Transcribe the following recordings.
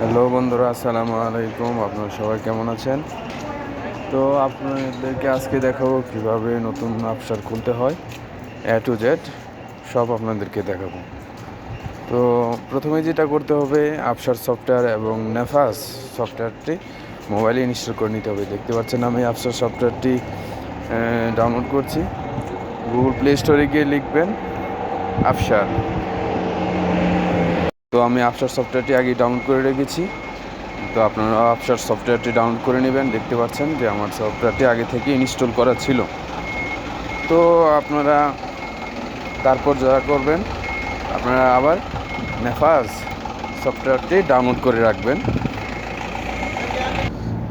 Hello বন্ধুরা, আসসালামু আলাইকুম। আপনারা সবাই কেমন আছেন? তো আপনাদেরকে আজকে দেখাবো কীভাবে নতুন আপসার খুলতে হয়। এ টু জেড সব আপনাদেরকে দেখাবো। তো প্রথমে যেটা করতে হবে আপসার সফটওয়্যার এবং নেফাস সফটওয়্যারটি মোবাইলে ইনস্টল করে নিতে হবে। দেখতে পাচ্ছেন, আমি আপসার সফটওয়্যারটি ডাউনলোড করছি। গুগল প্লে স্টোরে গিয়ে লিখবেন আপসার তো আমি আপসার সফটওয়্যারটি আগে ডাউনলোড করে রেখেছি। তো আপনারা আপসার সফটওয়্যারটি ডাউনলোড করে নেবেন। দেখতে পাচ্ছেন যে আমার সফটওয়্যারটি আগে থেকে ইনস্টল করা ছিল। তো আপনারা তারপর যা করবেন, আপনারা আবার নেফাজ সফটওয়্যারটি ডাউনলোড করে রাখবেন।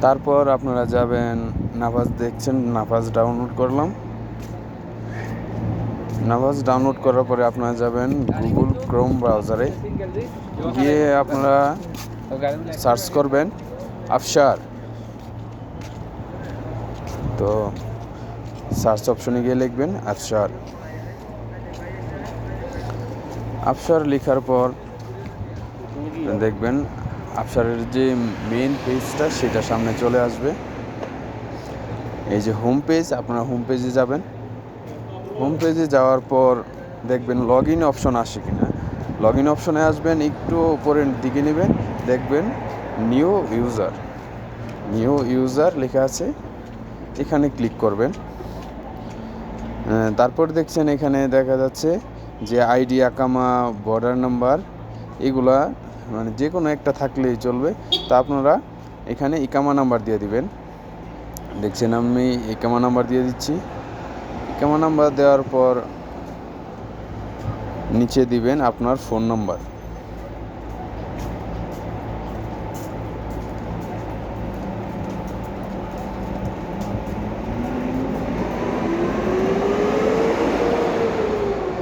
তারপর আপনারা যাবেন নাফাজ দেখছেন নাফাজ ডাউনলোড করলাম। নাভাজ ডাউনলোড করার পরে আপনারা যাবেন গুগল ক্রোম ব্রাউজারে গিয়ে আপনারা সার্চ করবেন আফসার তো সার্চ অপশনে গিয়ে লিখবেন আফসার আফসার লেখার পর দেখবেন আফসারের যে মেন পেজটা সেটা সামনে চলে আসবে। এই যে হোম পেজ আপনারা হোম পেজে যাবেন। হোম পেজে যাওয়ার পর দেখবেন লগ ইন অপশন আসে কিনা। লগ ইন অপশনে আসবেন, একটু উপরের দিকে নেবেন, দেখবেন নিউ ইউজার নিউ ইউজার লেখা আছে, এখানে ক্লিক করবেন। তারপর দেখছেন এখানে দেখা যাচ্ছে যে আইডি আকামা বর্ডার নাম্বার এগুলা মানে যে কোনো একটা থাকলেই চলবে। তা আপনারা এখানে ইকামা নাম্বার দিয়ে দিবেন। দেখছেন আমি ইকামা নাম্বার দিয়ে দিচ্ছি। ইকামা নাম্বার দেওয়ার পর নিচে দিবেন আপনার ফোন নাম্বার।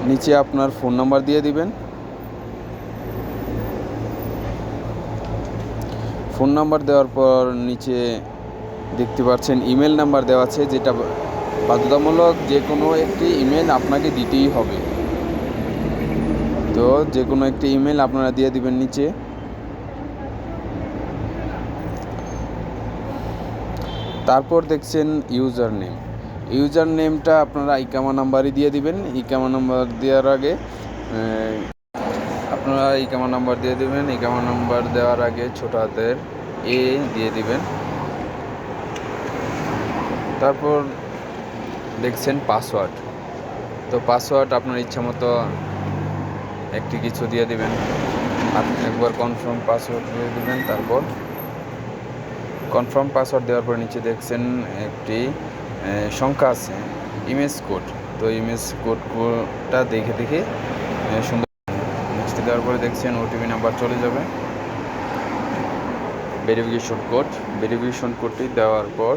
নিচে আপনার ফোন নাম্বার দিয়ে দিবেন। ফোন নাম্বার দেওয়ার পর নিচে দেখতে পাচ্ছেন, ইমেল নাম্বার দেওয়া আছে, যেটা বাধ্যতামূলক যে কোনো একটি ইমেল আপনাকে দিতেই হবে। তো যে কোনো একটি ইমেল আপনারা দিয়ে দিবেন নিচে। তারপর দেখছেন ইউজার নেম ইউজার নেমটা আপনারা ইকামা নাম্বারই দিয়ে দিবেন। ইকামা নাম্বার দেওয়ার আগে আপনারা ইকামা নাম্বার দিয়ে দিবেন। ইকামা নাম্বার দেওয়ার আগে ছোট হাতের এ দিয়ে দিবেন। তারপর দেখছেন পাসওয়ার্ড তো পাসওয়ার্ড আপনার ইচ্ছা মতো একটি কিছু দিয়ে দিবেন। একবার কনফার্ম পাসওয়ার্ড দিয়ে দেবেন, তারপর কনফার্ম পাসওয়ার্ড দেওয়ার পর নিচে দেখছেন একটি সংখ্যা আছে ইমেজ কোড তো ইমেজ কোডটা দেখে দেখে সুন্দর নেক্সট দেওয়ার পরে দেখছেন ওটিপি নাম্বার চলে যাবে। ভেরিফিকেশন কোড ভেরিফিকেশন কোডটি দেওয়ার পর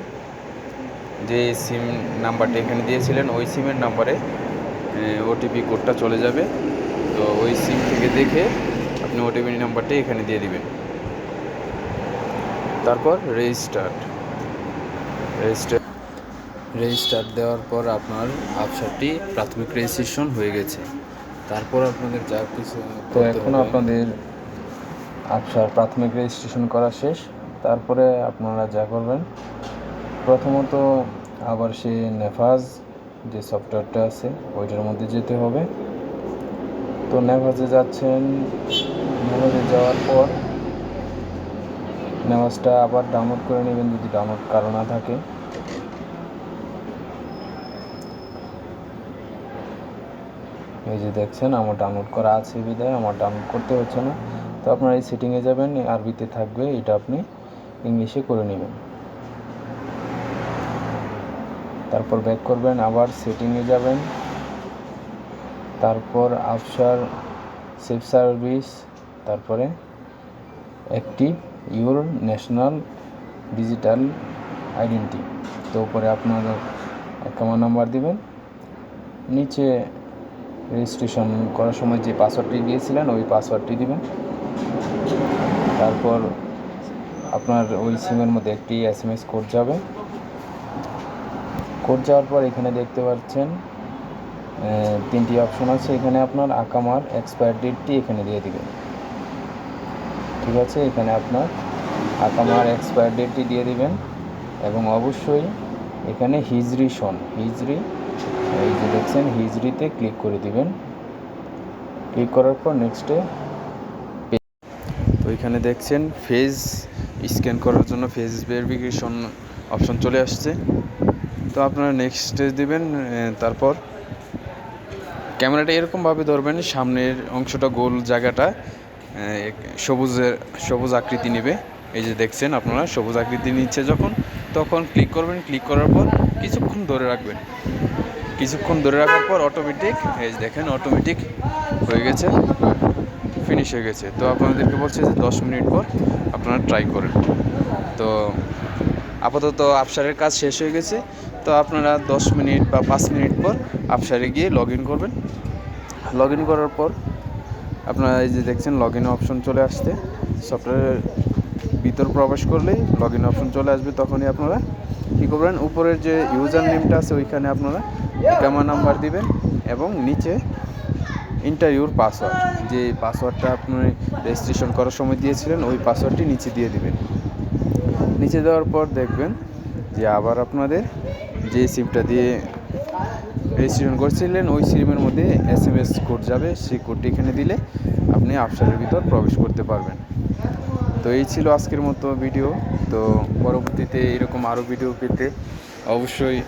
যে সিম নাম্বারটা এখানে দিয়েছিলেন ওই সিমের নাম্বারে ওটিপি কোডটা চলে যাবে। তো ওই সিম থেকে দেখে আপনি ওটিপি নাম্বারটা এখানে দিয়ে দিবেন। তারপর রেজিস্টার্ড রেজিস্টার রেজিস্টার দেওয়ার পর আপনার আপসারটি প্রাথমিক রেজিস্ট্রেশন হয়ে গেছে। তারপর আপনাদের যা কিছু তো এখন আপনাদের আপসার প্রাথমিক রেজিস্ট্রেশন করা শেষ। তারপরে আপনারা যা করবেন প্রথমত আবার সে নেফাজ যে সফটওয়্যারটা আছে, ওইটার মধ্যে যেতে হবে। তো নেভাজে যাচ্ছেন নেভাজে যাওয়ার পর নেভাজটা আবার ডাউনলোড করে নেবেন যদি ডাউনলোড কারও না থাকে। এই যে দেখছেন, আমার ডাউনলোড করা আছে বিদায়, আমার ডাউনলোড করতে হচ্ছে না। তো আপনারা এই সেটিংয়ে যাবেন আরবিতে থাকবে, এটা আপনি ইংলিশে করে নেবেন। তারপর ব্যাক করবেন, আবার সেটিংয়ে যাবেন। তারপর আফসার সেফ সার্ভিস তারপরে active your national digital identity তো উপরে আপনার অ্যাকাউন্ট নাম্বার দিবেন। নিচে রেজিস্ট্রেশন করার সময় যে পাসওয়ার্ডটি দিয়েছিলেন, ওই পাসওয়ার্ডটি দিবেন। তারপর আপনার ওই সিমের মধ্যে একটি এস এম এস কোড যাবে। কোড যাওয়ার পর এখানে দেখতে পাচ্ছেন তিনটি অপশন আছে। এখানে আপনার আকামার এক্সপায়ার ডেটটি এখানে দিয়ে দিবেন। ঠিক আছে? এখানে আপনার আকামার এক্সপায়ার ডেটটি দিয়ে দিবেন এবং অবশ্যই এখানে হিজরি সন, হিজরি, এই যে দেখছেন, হিজরিতে ক্লিক করে দিবেন। ক্লিক করার পর নেক্সটে তো এখানে দেখছেন ফেজ স্ক্যান করার জন্য ফেজ ভেরিফিকেশন অপশন চলে আসছে। তো আপনারা নেক্সটে দিবেন এ, তারপর ক্যামেরাটা এরকমভাবে ধরবেন সামনের অংশটা গোল জায়গাটা সবুজের সবুজ আকৃতি নেবে। এই যে দেখছেন আপনারা সবুজ আকৃতি নিচ্ছে যখন তখন ক্লিক করবেন ক্লিক করার পর কিছুক্ষণ ধরে রাখবেন। কিছুক্ষণ ধরে রাখার পর অটোমেটিক এই যে দেখেন অটোমেটিক হয়ে গেছে ফিনিশ হয়ে গেছে। তো আপনাদেরকে বলছে যে দশ মিনিট পর আপনারা ট্রাই করেন। তো আপাতত আফসারের কাজ শেষ হয়ে গেছে। তো আপনারা দশ মিনিট বা পাঁচ মিনিট পর আফসারে গিয়ে লগ ইন করবেন। লগ ইন করার পর আপনারা এই যে দেখছেন লগ ইন অপশন চলে আসছে। সফটওয়্যারের ভিতর প্রবেশ করলেই লগ ইন অপশন চলে আসবে তখনই আপনারা কী করবেন, উপরের যে ইউজার নেমটা আছে ওইখানে আপনারা একামা নাম্বার দিবেন এবং নিচে ইন্টারভিউর পাসওয়ার্ড যে পাসওয়ার্ডটা আপনি রেজিস্ট্রেশন করার সময় দিয়েছিলেন, ওই পাসওয়ার্ডটি নিচে দিয়ে দিবেন। নিচে দেওয়ার পর দেখবেন যে আবার আপনাদের যে সিমটা দিয়ে রেজিস্ট্রেশন করছিলেন, ওই সিমের মধ্যে এস এম এস কোড যাবে, সেই কোডটি এখানে দিলে আপনি আপসারের ভিতর প্রবেশ করতে পারবেন। তো এই ছিল আজকের মতো ভিডিও তো পরবর্তীতে এরকম আরও ভিডিও পেতে অবশ্যই